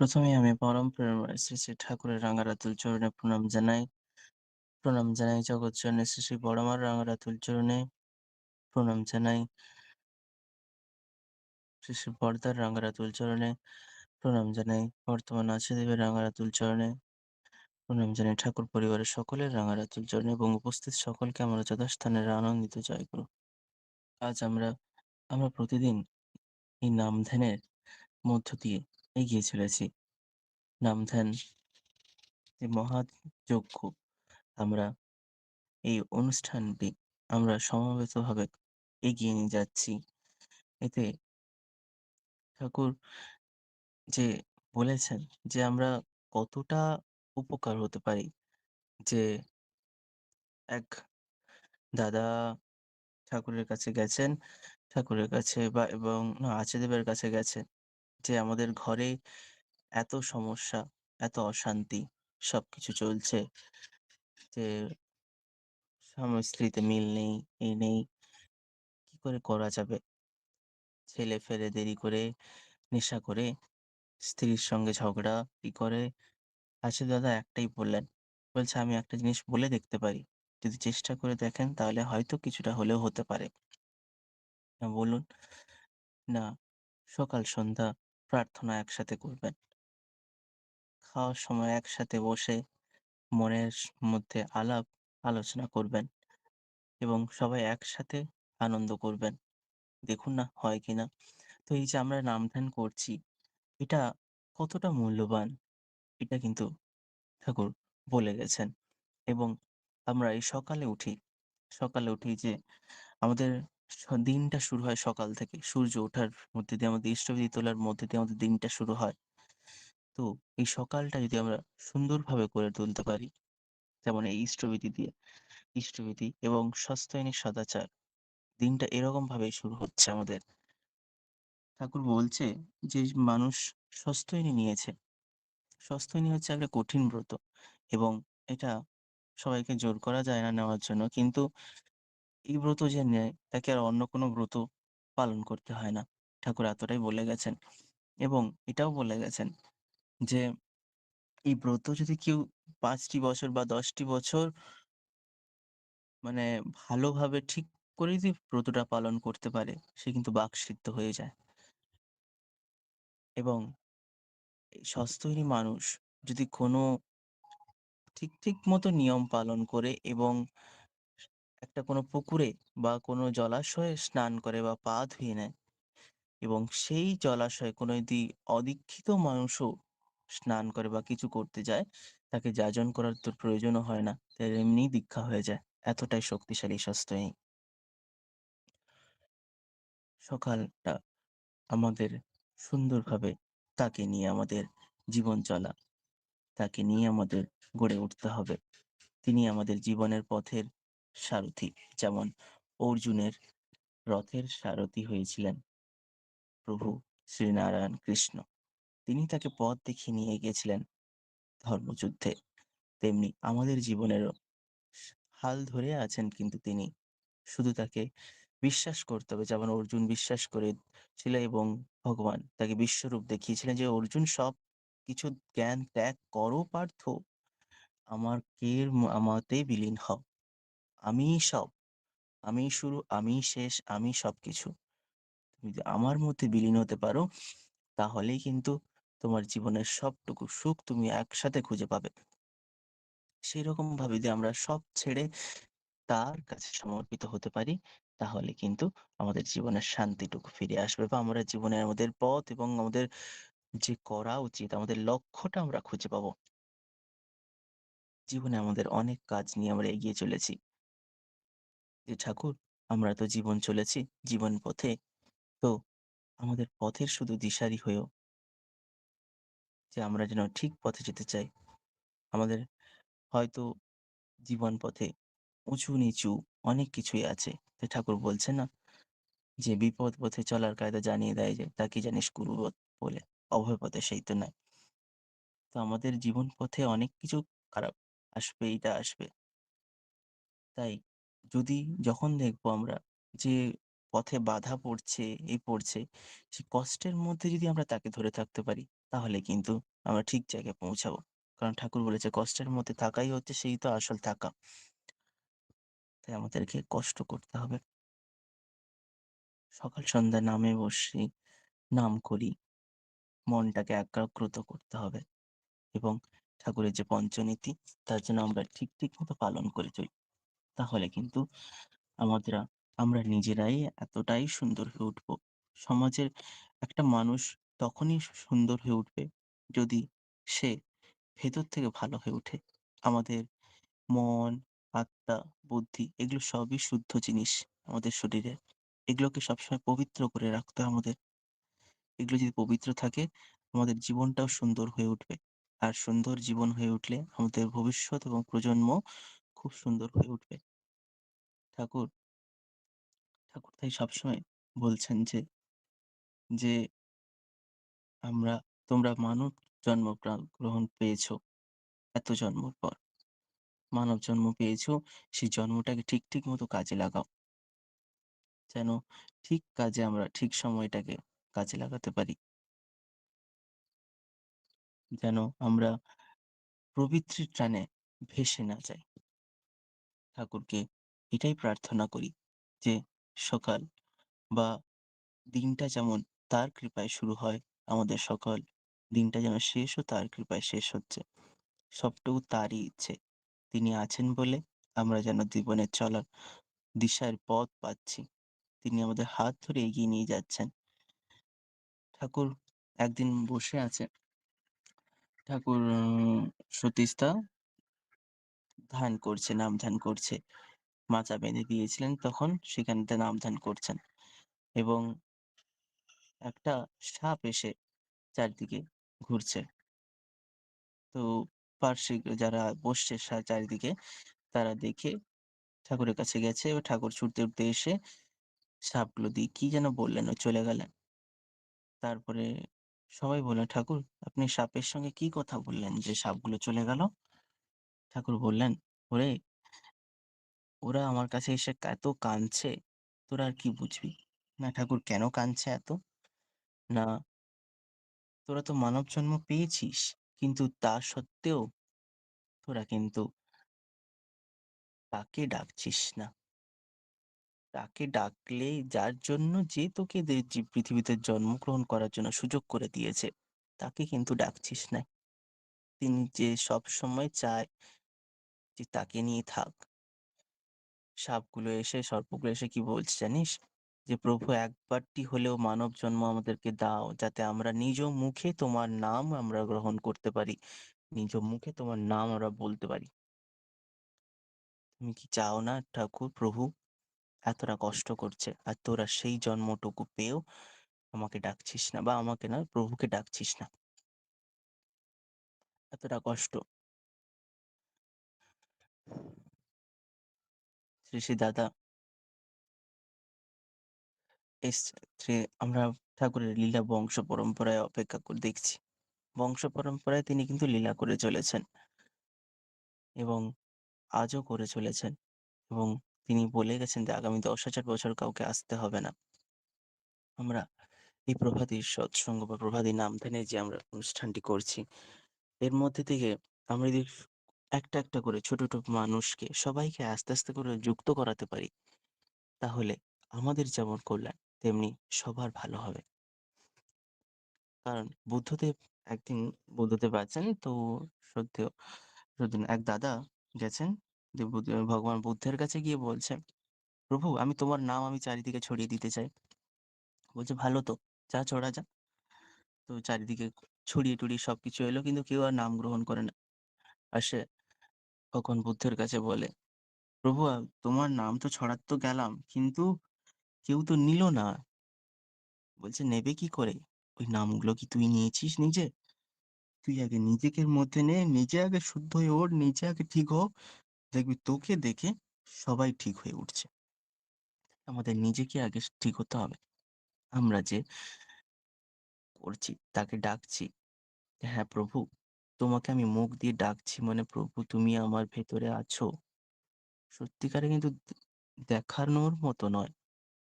প্রথমেই আমি পরম প্রেমময় শ্রী, শ্রী ঠাকুরের রাঙারাতুল চরণে প্রণাম জানাই। প্রণাম জানাই জগৎজননী শ্রী, শ্রী বড়মার রাঙারাতুল চরণে প্রণাম জানাই। শ্রী, শ্রী বড়দার রাঙারাতুল চরণে প্রণাম জানাই। বর্তমান আচার্যদেবের রাঙারাতুল চরণে প্রণাম জানাই। ঠাকুর পরিবারের সকলের রাঙারাতুল চরণে এবং উপস্থিত সকলকে আমরা যথাস্থানের আনন্দিত জয় গুরু। আজ আমরা আমরা প্রতিদিন এই নাম ধ্যানের মধ্য দিয়ে এগিয়ে চলেছি। নাম ধ্যান যে মহাযজ্ঞ আমরা এই অনুষ্ঠানটি আমরা সমবেতভাবে এগিয়ে নিয়ে যাচ্ছি। এতে ঠাকুর যে বলেছেন যে আমরা কতটা উপকার হতে পারি। যে এক দাদা ঠাকুরের কাছে গেছেন, ঠাকুরের কাছে বা এবং না আচার্যদেবের কাছে গেছেন। যে আমাদের ঘরে এত সমস্যা, এত অশান্তি সবকিছু চলছে। যে স্বামী-স্ত্রীতে মিল নেই, এই নেই। কি করে করা যাবে? ছেলে ফেলে দেরি করে, নেশা করে, স্ত্রীর সঙ্গে ঝগড়া, কি করে? আচার্য দাদা একটাই বললেন। বলছে, "আমি একটা জিনিস বলে দেখতে পারি। যদি চেষ্টা করে দেখেন তাহলে হয়তো কিছুটা হলেও হতে পারে।" "হ্যাঁ, বলুন।" "না, সকাল সন্ধ্যা প্রার্থনা একসাথে করবেন।" খাওয়ার সময় একসাথে বসে মনের মধ্যে আলাপ আলোচনা করবেন এবং সবাই একসাথে আনন্দ করবেন। দেখুন না হয় কিনা? তো এই যে আমরা নাম ধ্যান করছি, এটা কতটা মূল্যবান এটা কিন্তু ঠাকুর বলে গেছেন এবং আমরা এই সকালে উঠি, সকালে উঠি যে আমাদের দিনটা শুরু হয় সকাল থেকে। সূর্য ওঠার মধ্যে দিয়ে আমাদের ইষ্টবিতি তোলার মধ্যে দিয়ে আমাদের দিনটা শুরু হয়। তো এই সকালটা যদি আমরা সুন্দরভাবে করে তুলতে পারি, যেমন এই ইষ্টবিতি দিয়ে, ইষ্টবিতি এবং স্বাস্থ্যায়নী সদাচার দিনটা এরকম ভাবে শুরু হচ্ছে আমাদের। ঠাকুর বলছে যে মানুষ স্বস্ত্যয়নী নিয়েছে। স্বস্ত্যয়নী হচ্ছে একটা কঠিন ব্রত এবং এটা সবাইকে জোর করা যায় না নেওয়ার জন্য। কিন্তু এই ব্রত যে নেয় তাকে আর অন্য কোনো ব্রত পালন করতে হয় না। ঠাকুর এতটাই বলে গেছেন এবং এটাও বলে গেছেন যে এই ব্রত যদি কেউ ৫ টি বছর বা ১০ টি বছর মানে ভালোভাবে ঠিক করে যদি ব্রতটা পালন করতে পারে, সে কিন্তু বাকসিদ্ধ হয়ে যায়। এবং স্বাস্থ্যহীন মানুষ যদি কোনো ঠিক, ঠিক মতো নিয়ম পালন করে এবং একটা কোনো পুকুরে বা কোনো জলাশয়ে স্নান করে বা পা ধুয়ে নেয় এবং সেই জলাশয়ে কোনো যদি অদীক্ষিত মানুষও স্নান করে বা কিছু করতে যায়, তাকে যাজন করার তো প্রয়োজনও হয় না। তার এমনিই দীক্ষা হয়ে যায়। এতটাই শক্তিশালী স্বাস্থ্যহীন। সকালটা আমাদের সুন্দরভাবে তাকে নিয়ে আমাদের জীবন চলা, তাকে নিয়ে আমাদের গড়ে উঠতে হবে। তিনি আমাদের জীবনের পথের সারথি। যেমন অর্জুনের রথের সারথি হয়েছিলেন প্রভু শ্রীনারায়ণ কৃষ্ণ। তিনি তাকে পথ দেখিয়ে নিয়ে গিয়েছিলেন ধর্মযুদ্ধে। তেমনি আমাদের জীবনেরও হাল ধরে আছেন কিন্তু তিনি। শুধু তাকে বিশ্বাস করতে হবে। যেমন অর্জুন বিশ্বাস করেছিল এবং ভগবান তাকে বিশ্বরূপ দেখিয়েছিলেন যে, "অর্জুন সবকিছু জ্ঞান ত্যাগ করো পার্থ। আমার কের আমাতে বিলীন হও। আমিই সব। আমিই শুরু, আমিই শেষ, আমি সবকিছু। তুমি যদি আমার মধ্যে বিলীন হতে পারো, তাহলেই কিন্তু তোমার জীবনের সবটুকু সুখ তুমি একসাথে খুঁজে পাবে।" সেরকমভাবে যদি আমরা সব ছেড়ে তার কাছে সমর্পিত হতে পারি, তাহলে কিন্তু আমাদের জীবনের শান্তিটুকু ফিরে আসবে বা আমরা জীবনে আমাদের পথ এবং আমাদের যে করা উচিত, আমাদের লক্ষ্যটা আমরা খুঁজে পাবো। জীবনে আমাদের অনেক কাজ নিয়ে আমরা এগিয়ে চলেছি। যে ঠাকুর আমরা তো জীবন চলেছি, জীবন পথে। তো আমাদের পথের শুধু দিশারি হয়েও যে আমরা যেন ঠিক পথে যেতে চাই। আমাদের হয়তো জীবন পথে উঁচু-নিচু অনেক কিছুই আছে। যে ঠাকুর বলছে না? যে বিপদ পথে চলার কায়দা জানিয়ে দেয় যে, "তা কি জানিস গুরুবৎ বলে, অভয় পথে সেই তো নাই।" তো আমাদের জীবন পথে অনেক কিছু খারাপ আসবে, এইটা আসবে। তাই যদি যখন দেখব আমরা যে পথে বাধা পড়ছে, এই পড়ছে, সে কষ্টের মধ্যে যদি আমরা তাকে ধরে থাকতে পারি, তাহলে কিন্তু আমরা ঠিক জায়গায় পৌঁছাবো। কারণ ঠাকুর বলেছে, "কষ্টের মধ্যে থাকাই হচ্ছে সেই তো আসল থাকা।" তাই আমাদেরকে কষ্ট করতে হবে। সকাল সন্ধ্যা নামে বসি, নাম করি, মনটাকে একাগ্রত করতে হবে এবং ঠাকুরের যে পঞ্চনীতি, তার যেন আমরা ঠিক, ঠিক মতো পালন করে চলি। তাহলে কিন্তু আমাদেরা আমরা নিজেরাই এতটাই সুন্দর হয়ে উঠবো। সমাজের একটা মানুষ তখনই সুন্দর হয়ে উঠবে, যদি সে ভেতর থেকে ভালো হয়ে ওঠে। আমাদের মন, আত্মা, বুদ্ধি এগুলো সবই শুদ্ধ জিনিস আমাদের শরীরে এগুলোকে সবসময় পবিত্র করে রাখতে হয় আমাদের। এগুলো যদি পবিত্র থাকে, আমাদের জীবনটাও সুন্দর হয়ে উঠবে। আর সুন্দর জীবন হয়ে উঠলে আমাদের ভবিষ্যৎ এবং প্রজন্ম খুব সুন্দর হয়ে উঠবে। ঠাকুর ঠাকুর তাই সবসময় বলছেন যে, যে আমরা তোমরা মানব জন্ম গ্রহণ পেয়েছ এত জন্মর পর। মানব জন্ম পেয়েছ, সেই জন্মটাকে ঠিক, ঠিক মতো কাজে লাগাও। যেন ঠিক কাজে আমরা ঠিক সময়টাকে কাজে লাগাতে পারি। যেন আমরা প্রবৃত্তির টানে ভেসে না যাই। ঠাকুরকে এটাই প্রার্থনা করি যে সকাল বা দিনটা যেমন তার কৃপায় শুরু হয়, আমাদের সকল দিনটা যেন শেষও তার কৃপায় শেষ হচ্ছে। সবটুকু তারই ইচ্ছে। তিনি আছেন বলে আমরা যেন জীবনে চলার দিশার পথ পাচ্ছি। তিনি আমাদের হাত ধরে এগিয়ে নিয়ে যাচ্ছেন। ঠাকুর একদিন বসে আছে। ঠাকুর সতীশদা ধ্যান করছে, নাম ধ্যান করছে। মাচা বেঁধে দিয়েছিলেন তখন সেখানটায় নাম ধ্যান করছেন এবং একটা সাপ এসে চারদিকে ঘুরছে। তো পার্শ্বে যারা বসছে চারিদিকে তারা দেখে ঠাকুরের কাছে গেছে এবার ঠাকুর ছুটতে, উঠতে এসে সাপগুলো দিয়ে কি যেন বললেন ও চলে গেলেন। তারপরে সবাই বললেন, "ঠাকুর আপনি সাপের সঙ্গে কি কথা বললেন যে সাপগুলো চলে গেল?" ঠাকুর বললেন, "ওরে ওরা আমার কাছে এসে এত কাঁদছে, তোরা আর কি বুঝবি? না ঠাকুর কেন কাঁদছে এত? না তোরা তো মানব জন্ম পেয়েছিস, কিন্তু তা সত্ত্বেও তোরা কিন্তু তাকে ডাকছিস না। তাকে ডাকলে যার জন্য যে তোকে পৃথিবীতে জন্মগ্রহণ করার জন্য সুযোগ করে দিয়েছে, তাকে কিন্তু ডাকছিস না। তিনি যে সবসময় চায় যে তাকে নিয়ে থাক। সাপগুলো এসে সর্পগুলো এসে কি বলছে জানিস? যে, "প্রভু একবারটি হলেও মানব জন্ম আমাদেরকে দাও, যাতে আমরা নিজ মুখে তোমার নাম আমরা গ্রহণ করতে পারি। নিজ মুখে তোমার নাম আমরা বলতে পারি।" তুমি কি চাও না ঠাকুর প্রভু? এতটা কষ্ট করছে। আর তোরা সেই জন্মটুকু পেয়েও আমাকে ডাকছিস না বা আমাকে না প্রভুকে ডাকছিস না। এতটা কষ্ট। শ্রী, দাদা এসছে আমরা ঠাকুরের লীলা বংশ পরম্পরায় অপেক্ষা করে দেখছি। বংশ পরম্পরায় তিনি কিন্তু লীলা করে চলেছেন। এবং আজও করে চলেছেন এবং তিনি বলে গেছেন যে আগামী ১০,০০০ বছর কাউকে আসতে হবে না। আমরা এই প্রভাতী সৎসঙ্গ বা প্রভাতী নাম ধ্যানে যে আমরা অনুষ্ঠানটি করছি, এর মধ্যে থেকে আমরা যদি একটা, একটা করে ছোট, ছোট মানুষকে সবাইকে আস্তে, আস্তে করে যুক্ত করাতে পারি, তাহলে আমাদের যেমন কল্যাণ তেমনি সবার ভালো হবে। কারণ বুদ্ধদেব একদিন বুদ্ধদেব আছেন তো সেদিন এক দাদা গেছেন ভগবান বুদ্ধের কাছে গিয়ে বলছে, "প্রভু আমি তোমার নাম আমি চারিদিকে ছড়িয়ে দিতে চাই।" বলছে, "ভালো তো, যা ছড়া যা।" তো চারিদিকে ছড়িয়ে-টড়িয়ে সবকিছু এলো কিন্তু কেউ আর নাম গ্রহণ করে না। আর সে তখন বুদ্ধের কাছে বলে, "প্রভু তোমার নাম তো ছড়াতে তো গেলাম কিন্তু কেউ তো নিল না।" বলছে, "নেবে কি করে? ওই নামগুলো কি তুই নিয়েছিস নিজে? তুই আগে নিজেকে মধ্যে নে, নিজে আগে শুদ্ধ হয়ে ওঠ, নিজে আগে ঠিক হোক দেখবি তোকে দেখে সবাই ঠিক হয়ে উঠছে। আমাদের নিজেকে আগে ঠিক হতে হবে। আমরা যে করছি, তাকে ডাকছি, হ্যাঁ প্রভু তোমাকে আমি মুখ দিয়ে ডাকছি মানে প্রভু তুমি আমার ভেতরে আছো। সত্যিকারে কিন্তু দেখানোর মতো নয়।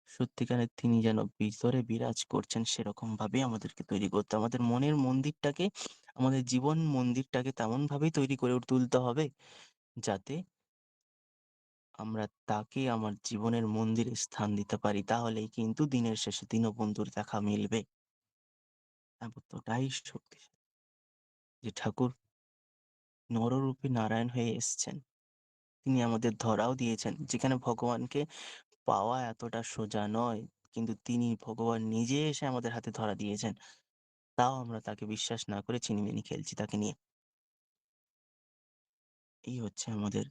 সত্যিকারের তিনি যেন ভিতরে বিরাজ করছেন সেরকম ভাবে আমাদেরকে তৈরি করতে আমাদের মনের মন্দিরটাকে, আমাদের জীবন মন্দিরটাকে তেমনভাবেই তৈরি করে তুলতে হবে যাতে আমরা তাকে আমার জীবনের মন্দিরে স্থান দিতে পারি। তাহলেই কিন্তু দিনের শেষে দীনবন্ধুর দেখা মিলবে। এতটাই শক্তিশালী যে ঠাকুর নররূপী নারায়ণ হয়ে এসছেন। তিনি আমাদের ধরাও দিয়েছেন। যেখানে ভগবানকে পাওয়া এতটা সোজা নয়। কিন্তু তিনি ভগবান নিজে এসে আমাদের হাতে ধরা দিয়েছেন। তাও আমরা তাকে বিশ্বাস না করে ছিনিমিনি খেলছি তাকে নিয়ে। এই হচ্ছে আমাদের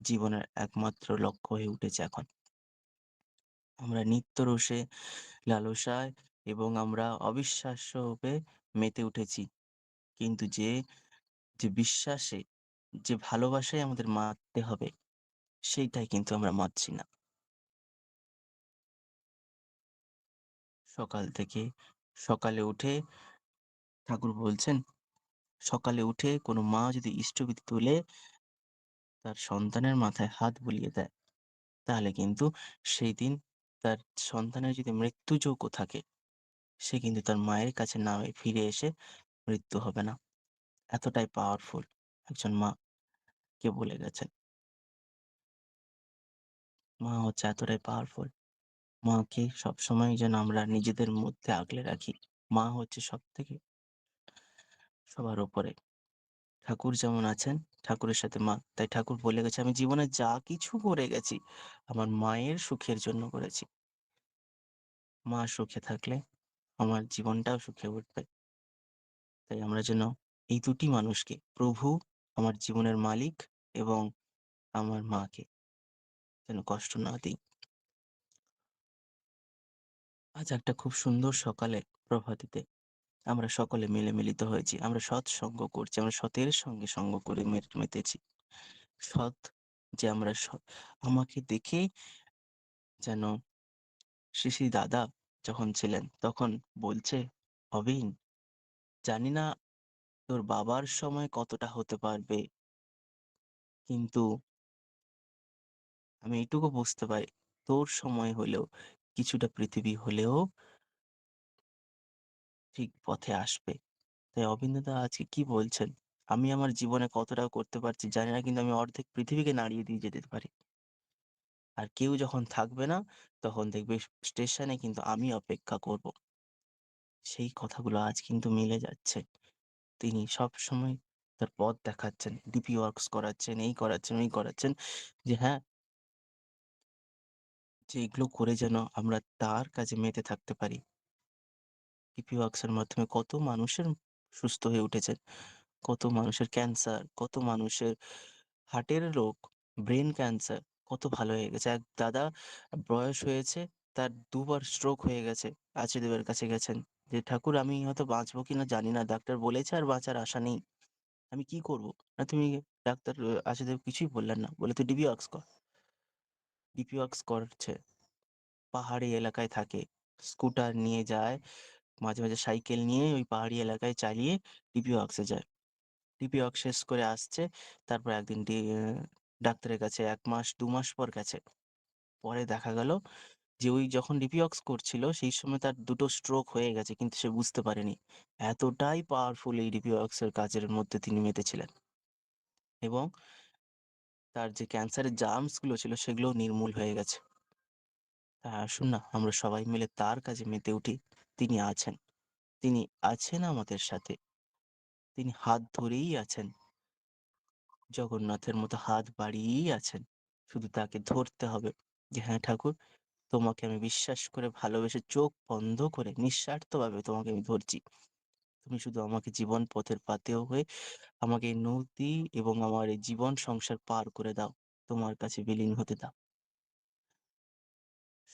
জীবনের একমাত্র লক্ষ্য হয়ে উঠেছে এখন। আমরা নিত্য রোষে, লালসায় এবং আমরা অবিশ্বাস্য রূপে মেতে উঠেছি। কিন্তু যে, যে বিশ্বাসে, যে ভালোবাসায় আমাদের মাততে হবে, সেইটাই কিন্তু আমরা মাতছি না। সকাল থেকে সকালে উঠে ঠাকুর বলছেন, সকালে উঠে কোনো মা যদি ইষ্টবিতি তুলে তার সন্তানের মাথায় হাত বুলিয়ে দেয়, তাহলে কিন্তু সেই দিন তার সন্তানের যদি মৃত্যুযোগ্য থাকে, সে কিন্তু তার মায়ের কাছে না হয়ে ফিরে এসে মৃত্যু হবে না। এতটাই পাওয়ারফুল একজন মা কে বলে গেছেন। মা হচ্ছে এতটাই পাওয়ারফুল। মাকে সবসময় যেন আমরা নিজেদের মধ্যে আগলে রাখি। মা হচ্ছে সব থেকে সবার উপরে। ঠাকুর যেমন আছেন, ঠাকুরের সাথে মা। তাই ঠাকুর বলে গেছে, "আমি জীবনে যা কিছু করে গেছি, আমার মায়ের সুখের জন্য করেছি।" মা সুখে থাকলে আমার জীবনটাও সুখে উঠবে। তাই আমরা যেন এই দুটি মানুষকে প্রভু, আমার জীবনের মালিক এবং আমার মাকে যেন কষ্ট না দিই। আজ একটা খুব সুন্দর সকালে প্রভাতিতে আমরা সকলে মিলে মিলিত হয়েছি। আমরা সৎসঙ্গ করছি। আমরা সতের সঙ্গে সঙ্গ করে মেতেছি। সৎ যে আমরা আমাকে দেখে যেন শ্রী দাদা যখন ছিলেন তখন বলছে, "অবিন, জানি না তোর বাবার সময় কতটা হতে পারবে। কিন্তু" "আমি এইটুকু বুঝতে পারি, তোর সময় হলেও কিছুটা পৃথিবী হলেও" "ঠিক পথে আসবে।" তাই অবিন আজকে কি বলছেন? আমি আমার জীবনে কতটা করতে পারছি জানি না কিন্তু আমি অর্ধেক পৃথিবীকে নাড়িয়ে দিয়ে যেতে পারি। আর কেউ যখন থাকবে না তখন দেখবে স্টেশনে কিন্তু আমি অপেক্ষা করব। সেই কথাগুলো আজ কিন্তু মিলে যাচ্ছে। তিনি সবসময় তার পথ দেখাচ্ছেন। ডিপি ওয়ার্কস করাচ্ছেন, এই করাচ্ছেন, ওই করাচ্ছেন যে হ্যাঁ যে এগুলো করে যেন আমরা তার কাজে মেতে থাকতে পারি। ডিপি ওয়ার্কস এর মাধ্যমে কত মানুষের সুস্থ হয়ে উঠেছেন। কত মানুষের ক্যান্সার, কত মানুষের হার্টের রোগ, ব্রেন ক্যান্সার কত ভালো হয়ে গেছে। এক দাদা বয়স হয়েছে, তার দুবার স্ট্রোক হয়ে গেছে। আচার্যদেবের কাছে গেছেন যে, "ঠাকুর আমি হয়তো বাঁচবো কিনা জানি না। ডাক্তার বলেছে আর বাঁচার আশা নেই। আমি কি করব?" না তুমি ডাক্তার আ আচার্যদেব কিছুই বললেন না। বলে "তুই ডিপি ওয়ার্কস কর।" ডিপি ওয়ার্কস করছে। পাহাড়ি এলাকায় থাকে। স্কুটার নিয়ে যায়। মাঝে, মাঝে সাইকেল নিয়ে ওই পাহাড়ি এলাকায় চালিয়ে ডিপি ওয়ার্কস যায়। ডিপি ওয়ার্ক শেষ করে আসছে। তারপর একদিন ডাক্তারের কাছে এক মাস দু মাস পর গেছে। পরে দেখা গেল যে ওই যখন ডিপি ওয়ার্কস করছিল সেই সময় তার ২ টো স্ট্রোক হয়ে গেছে কিন্তু সে বুঝতে পারেনি। এতটাই পাওয়ারফুল এই ডিপি এর কাজের মধ্যে তিনি মেতেছিলেন। এবং তার যে ক্যান্সারের জার্মসগুলো ছিল সেগুলোও নির্মূল হয়ে গেছে। তাই আসুন না আমরা সবাই মিলে তার কাজে মেতে উঠি। তিনি আছেন। তিনি আছেন আমাদের সাথে। তিনি হাত ধরেই আছেন। জগন্নাথের মতো হাত বাড়িয়েই আছেন। শুধু তাকে ধরতে হবে যে, "হ্যাঁ ঠাকুর, তোমাকে আমি বিশ্বাস করে ভালোবেসে চোখ বন্ধ করে নিঃস্বার্থভাবে তোমাকে আমি ধরছি। তুমি শুধু আমাকে জীবন পথের পাতেও হয়ে আমাকে এই নদী এবং আমার এই জীবন সংসার পার করে দাও। তোমার কাছে বিলীন হতে দাও।"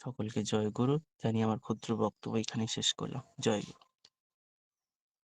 সকলকে জয় গুরু জানিয়ে আমার ক্ষুদ্র বক্তব্য এখানে শেষ করলাম। জয় গুরু।